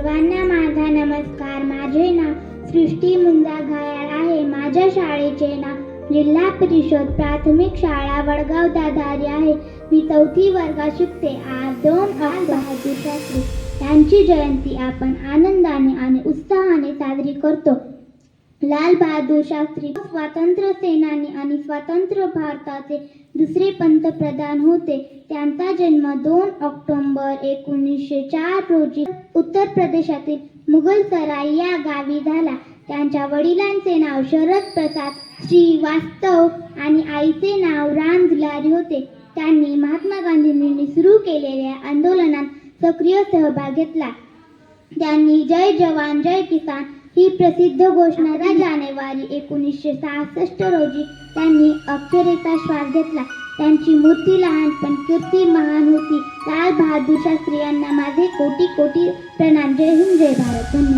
सर्वांना माझा नमस्कार. माझे नाव सृष्टी मुंजा घायाळ आहे. माझ्या शाळेचे नाव जिल्हा परिषद प्राथमिक शाळा वडगाव दादारी आहे. मी चौथी वर्गात शिकते. आज दोन लाल बहादूर शास्त्री. यांची जयंती आपण आनंदाने आणि उत्साहाने साजरी करतो. लाल बहादूर शास्त्री स्वातंत्र्य सेनानी आणि स्वातंत्र्य भारताचे दुसरे पंतप्रधान होते. त्यांचा जन्म दोन ऑक्टोंबर एकोणीसशे चार रोजी उत्तर प्रदेशातील मुघलसराई या गावी झाला. त्यांच्या वडिलांचे नाव शरद प्रसाद श्रीवास्तव आणि आईचे नाव राम दुलारी होते. त्यांनी महात्मा गांधींनी सुरू केलेल्या आंदोलनात सक्रिय सहभाग घेतला. त्यांनी जय जवान जय किसान ही प्रसिद्ध घोषणा जानेवारी एकोणीसशे सहासष्ट रोजी त्यांनी अक्षरेचा श्वास घेतला. त्यांची मूर्ती लहान पण कीर्ती महान होती लाल बहादूर शास्त्री यांना माझे कोटी कोटी प्रणाम. जय हिंद जय भारत. धन्यवाद.